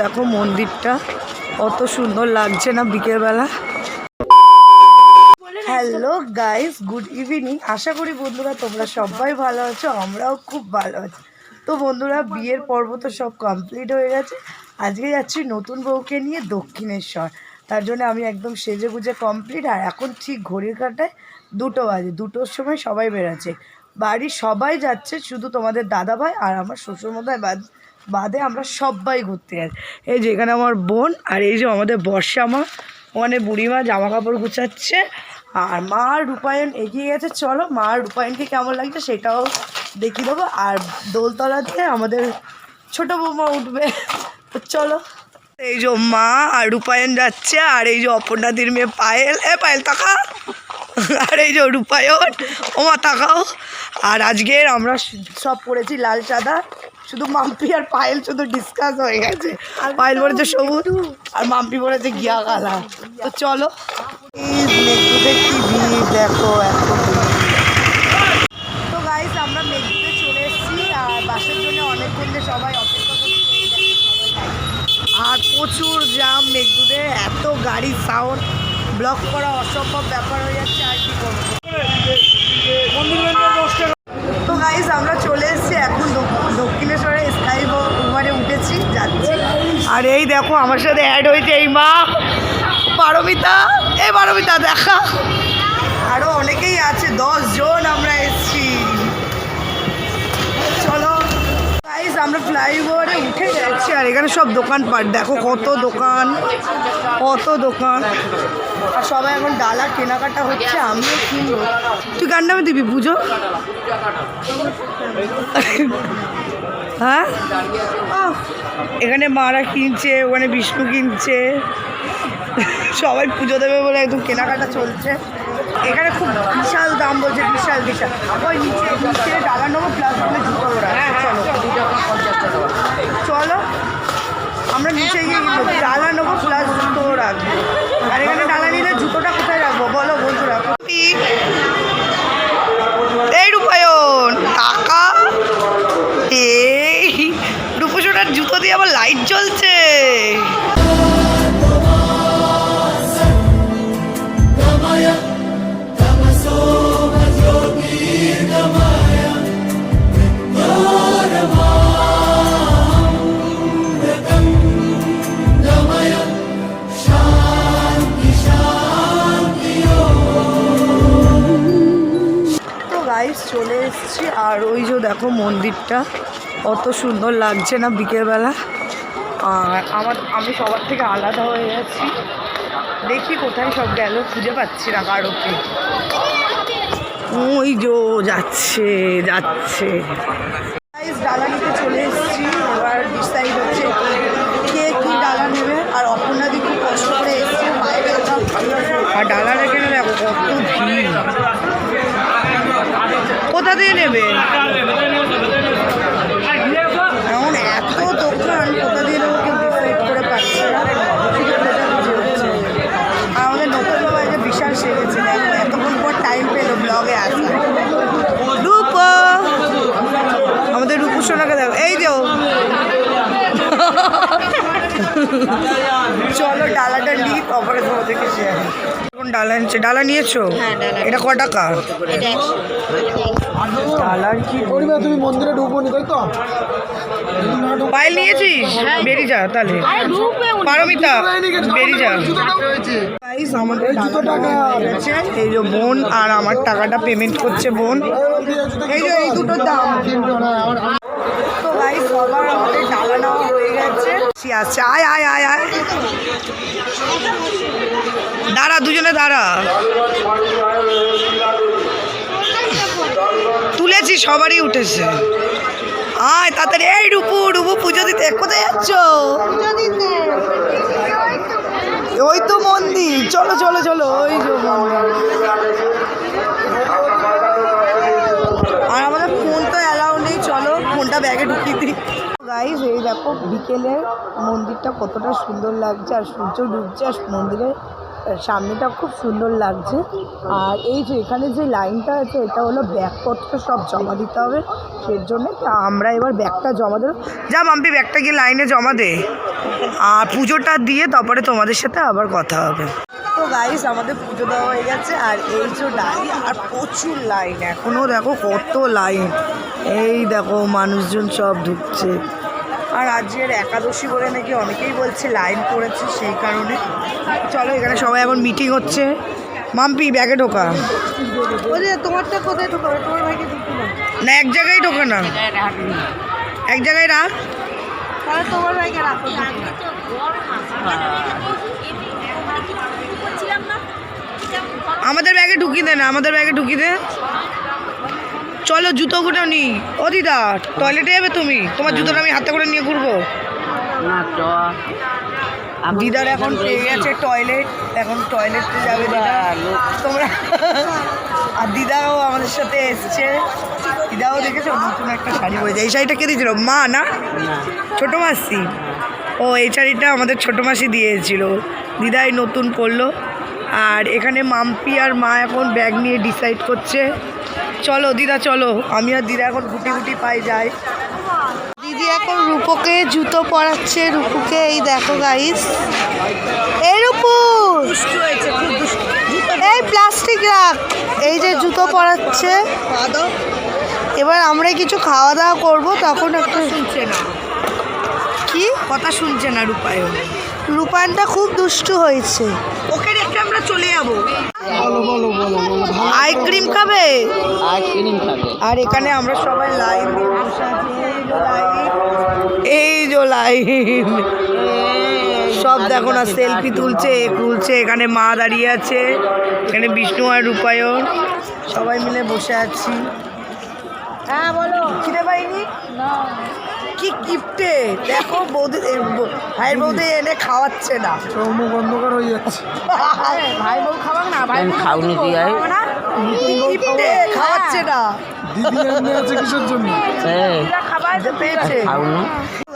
দেখো মন্দিরটা। কত সুন্দর লাগছে না বিকেলবেলা। হ্যালো গাইস গুড ইভিনিং আশা করি বন্ধুরা তোমরা সবাই ভালো আছো, আমরাও খুব ভালো আছি। তো বন্ধুরা, বিয়ের পর্ব তো সব কমপ্লিট হয়ে গেছে। আজকে যাচ্ছি নতুন বউকে নিয়ে দক্ষিণেশ্বর। তার জন্য আমি একদম সেজে গুজে কমপ্লিট আর এখন ঠিক ঘড়ির কাটায় দুটো বাজে। দুটোর সময় সবাই বেরোচ্ছে। বাড়ির সবাই যাচ্ছে, শুধু তোমাদের দাদা ভাই আর আমার শ্বশুরমশাই বাদ বাদে আমরা সবাই ঘুরতে যাই। এই যে এখানে আমার বোন আর এই যে আমাদের বর্ষা মা ওখানে বুড়িমা জামা কাপড় গুছাচ্ছে আর মা রূপায়ণ এগিয়ে গেছে। চলো, মা রূপায়ণকে কেমন লাগছে সেটাও দেখিয়ে দেবো। আর দোলতলাতে আমাদের ছোট বৌমা উঠবে। চলো। এই যে মা আর রূপায়ণ যাচ্ছে আর এই যে অপর্ণাদির মেয়ে পায়েল। এ পায়েল তাকা আর এই যে রূপায়ণ ও মা তাকাও। আর আজকের আমরা সব পড়েছি লাল সাদা। শুধু মাম্পি আর পায়েল শুধু ডিসকাস হয়ে গেছে। পায়েল বলেছে সবুজ আর মাম্পি বলেছে গিয়া গালা। তো চলো। কি ভিড় দেখো তো গাইস আমরা মেঘদুধে চলে এসেছি আর বাসের জন্য অনেকক্ষণ ধরে সবাই অপেক্ষা। আর প্রচুর জাম মেঘদুধে এত গাড়ি সাউন্ড ব্লক করা অসম্ভব ব্যাপার হয়ে যাচ্ছে আর কি করব তো গাইস আমরা চলে এসেছি এখন দক্ষ- দক্ষিণেশ্বরে স্কাই উবারে উঠেছি যাচ্ছি আর এই দেখো, আমার সাথে অ্যাড হয়েছে এই মা। পারমিতা, এ পারমিতা, দেখা। আরও অনেকেই আছে, দশ জন আমরা এসেছি। চলো। গাইস আমরা ফ্লাইওভারে উঠে যাচ্ছি, আর এখানে সব দোকানপাট। দেখো কত দোকান কত দোকান। আর সবাই এখন ডালা কেনাকাটা হচ্ছে, আমিও কিনবো। তুই কার নামে দিবি, পুজো? হ্যাঁ? এখানে মারা কিনছে ওখানে বিষ্ণু কিনছে। সবাই পুজো দেবে বলে একদম কেনাকাটা চলছে। এখানে খুব বিশাল দাম বলছে বিশাল বিশাল। ওই নিচে নিচে ডালা নেব প্লাস ওখানে জুতো চলো। চলো। আমরা নিচে গিয়ে ডালা নেব প্লাস জুতো রাখব আর এখানে ডালা নিলে জুতোটা কোথায় এসেছি আর ওই যে দেখো মন্দিরটা, অত সুন্দর লাগছে না বিকেলবেলা। আর আমার, আমি সবার থেকে আলাদা হয়ে যাচ্ছি দেখি কোথায় সব গেল, খুঁজে পাচ্ছি না কারোকে। ওই যো যাচ্ছে যাচ্ছে। গাইস ডালা নিতে চলে এসেছি। এবার ডিসাইড হচ্ছে কে, কী ডালা নেবে। আর অপর্ণাদি খুব কষ্ট করে এসছে আর ডালা রেখে দেখো কত ভিড়। কোথা দিয়ে নেবে? এমন এত দোকান কোথা দিয়ে নেব কেউ ডিসাইড করে পাচ্ছে না। শুধু খোঁজাখুঁজি হচ্ছে আর আমাদের নতুন বাবা যে বিশাল সেরেছে দেখো এতক্ষণ পর টাইম পেল ব্লগে আসা। রূপ! আমাদের রূপু সোনাকে দেখো। এই দেও চলো ডালাটা নিই তারপরে তোমাদেরকে শেয়ার কোন ডালা নিচ্ছে ডালা নিয়েছো? এটা ক টাকা? ডালার কি তুমি মন্দিরে ঢুকবো নি তাই তো? নিয়েছিস? বেরিয়ে যা তাহলে। পারমিতা বেরিয়ে যা। গাইস আমাদের এই যে বোন আর আমার টাকাটা পেমেন্ট করছে বোন। এই যে এই দুটোর দাম। তো গাইস সবার আমাদের ডালা নেওয়া হয়ে গেছে। সে আসছে আয় আয় আয় আয়। দাঁড়া দুজনে দাঁড়া। সবারই উঠেছে। আয় তাড়াতাড়ি, এই রূপু রূপু, পুজো দিতে, কোথায় যাচ্ছ? ওই তো মন্দির, চলো চলো চলো, ওই যে মন্দির। আর আমাদের ফোন তো অ্যালাউ নেই, চলো ফোনটা ব্যাগে ঢুকিয়ে দিই। গাইজ এই দেখো, বিকেলে মন্দিরটা কতটা সুন্দর লাগছে, আর সূর্য ডুবছে, আর মন্দিরের সামনেটা খুব সুন্দর লাগছে। আর এই যে এখানে যে লাইনটা আছে, এটা হলো ব্যাগপত্র সব জমা দিতে হবে। সেই জন্য তা আমরা এবার ব্যাগটা জমা দেবো। যা মাম্পি, ব্যাগটা গিয়ে লাইনে জমা দে। আর পুজোটা দিয়ে তারপরে তোমাদের সাথে আবার কথা হবে। তো গাইস আমাদের পুজো দেওয়া হয়ে গেছে। আর এই যে লাইন আর প্রচুর লাইন। এখনও দেখো কত লাইন। এই দেখো, মানুষজন সব ঢুকছে। আর আজকের একাদশী বলে নাকি অনেকেই বলছে লাইন পড়েছে সেই কারণে। চলো এখানে সবাই এখন মিটিং হচ্ছে। মাম্পি ব্যাগে ঢোকা। তোমারটা কোথায় ঢোকাবে তোমার না। এক জায়গায় ঢোকা না। এক জায়গায় রাখ। তাহলে তোমার রাখো। আমাদের ব্যাগে ঢুকিয়ে দে না আমাদের ব্যাগে ঢুকিয়ে দে। চলো জুতো গুটো নি। ও দিদা টয়লেটে যাবে তুমি? তোমার জুতোটা আমি হাতে করে নিয়ে ঘুরবো। দিদার এখন পেয়ে গেছে টয়লেট এখন টয়লেটে যাবে দিদা তোমরা আর দিদাও আমাদের সাথে এসছে। দিদাও দেখেছ? নতুন একটা শাড়ি পরেছে। এই শাড়িটা কে দিয়েছিল? মা না? ছোটো মাসি? ও এই শাড়িটা আমাদের ছোটো মাসি দিয়েছিল। দিদাই নতুন পরলো। আর এখানে মাম্পি আর মা এখন ব্যাগ নিয়ে ডিসাইড করছে। চলো দিদা চলো। আমি আর দিদা এখন গুটি গুটি পাই যাই। দিদি এখন রূপকে জুতো পরাচ্ছে। রূপুকে এই দেখো গাইস এই রূপু! এই প্লাস্টিক রাখ। এই যে জুতো পরাচ্ছে। এবার আমরা কিছু খাওয়া দাওয়া করব তখন একটু শুনছে না। কি? কথা শুনছে না রূপায়ণ। রূপায়ণটা খুব দুষ্টু হয়েছে। ওকে রেখে আমরা চলে যাব। বলো বলো বলো আইসক্রিম খাবে? আইসক্রিম খাবে। আর এখানে আমরা সবাই লাইন দিয়ে বসে আছি। এই যে লাইন। এই যে লাইন। সব দেখো না সেলফি তুলছে এ তুলছে এখানে মা দাঁড়িয়ে আছে এখানে বিষ্ণু আর রূপায়ণ। সবাই মিলে বসে আছি। হ্যাঁ বলো খিদে পাইনি? কি গিফটে দেখো বৌদি ভাই ভাইয়ের বৌদি এনে খাওয়াচ্ছে না। চৌমুখ অন্ধকার হয়ে যাচ্ছে। ভাই বউ খাওয়াক না ভাই খাওনি কি খাওয়াচ্ছে। না। দিদি আছে কিসের জন্য? পেয়েছে।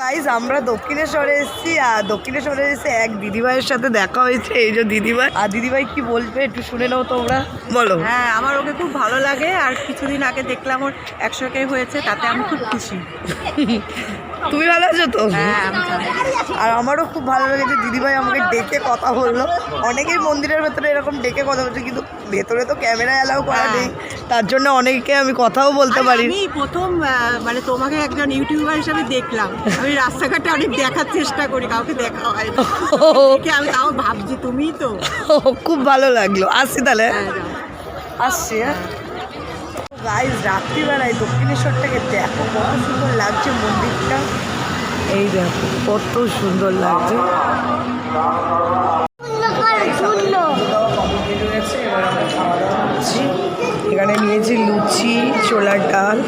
গাইজ আমরা দক্ষিণেশ্বরে এসেছি আর দক্ষিণেশ্বরে এসে এক দিদিভাইয়ের সাথে দেখা হয়েছে এই যে দিদিভাই। আর দিদিভাই কি বলবে একটু শুনে নাও তোমরা। বলো। হ্যাঁ আমার ওকে খুব ভালো লাগে আর কিছুদিন আগে দেখলাম ওর একশো কে হয়েছে তাতে আমি খুব খুশি। তুমি ভালো আছো তো? হ্যাঁ আর আমারও খুব ভালো লেগেছে। দিদিভাই আমাকে ডেকে কথা বলল। অনেকেই মন্দিরের ভেতরে এরকম ডেকে কথা বলছে কিন্তু ভেতরে তো ক্যামেরা অ্যালাউ করা নেই। তার জন্য অনেকে আমি কথাও বলতে পারি। আমি প্রথম মানে তোমাকে একজন ইউটিউবার হিসেবে দেখলাম। আমি রাস্তাঘাটে অনেক দেখার চেষ্টা করি কাউকে দেখা হয় আমি তাও ভাবছি তুমিই তো। খুব ভালো লাগল। আসছি তাহলে। হ্যাঁ, আসছি হ্যাঁ। গাইজ রাত্রিবেলায় দক্ষিণেশ্বর থেকে দেখো, কত সুন্দর লাগছে মন্দিরটা। এই দেখো, কত সুন্দর লাগছে। এখানে নিয়েছি লুচি, ছোলার ডাল।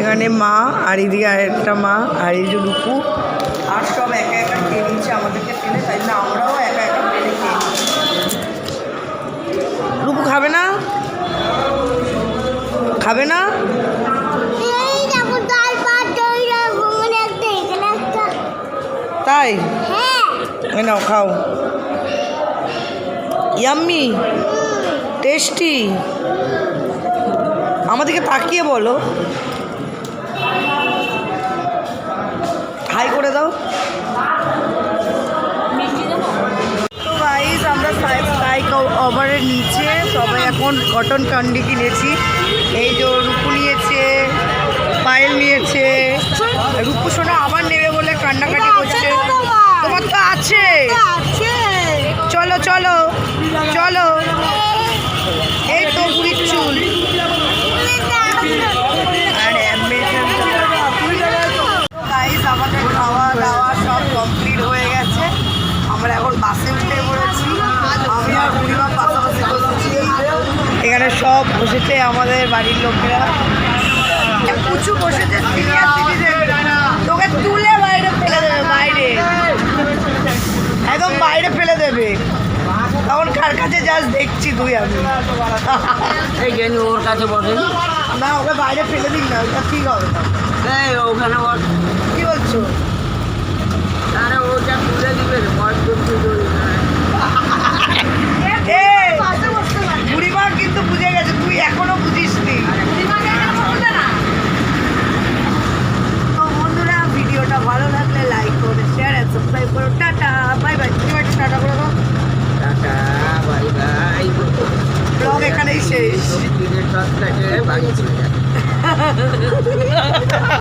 এখানে মা, আর এদিকে আরেকটা মা, আর এই যে রুপু। তাই এই নাও খাও ইয়াম্মি টেস্টি আমাদেরকে তাকিয়ে বলো। হাই করে দাও। তো গাইজ আমরা স্কাই ওভারের নিচে সবাই এখন কটন ক্যান্ডি কিনেছি। এই যে রূপু নিয়েছে পায়েল নিয়েছে রূপু সোনা আবার নেবে বলে কান্নাকাটি করছে তোমার তো আছে চলো চলো। এই তো চুল। আমাদের খাওয়া দাওয়া সব কমপ্লিট হয়ে গেছে। আমরা এখন বাসে পড়েছি। এখানে সব বসেছে আমাদের বাড়ির লোকেরা। কুচু বসেছে তোকে তুলে বাইরে ফেলে দেবে, বাইরে। একদম বাইরে ফেলে দেবে। তখন কার কাছে যাস দেখছি তুই আমি। এই জন্য ওর কাছে বসে। না ওকে বাইরে ফেলে দিন না ওটা ঠিক হবে। না এই ওখানে বস। কি বলছো? আরে ওটা তুলে দিবে বস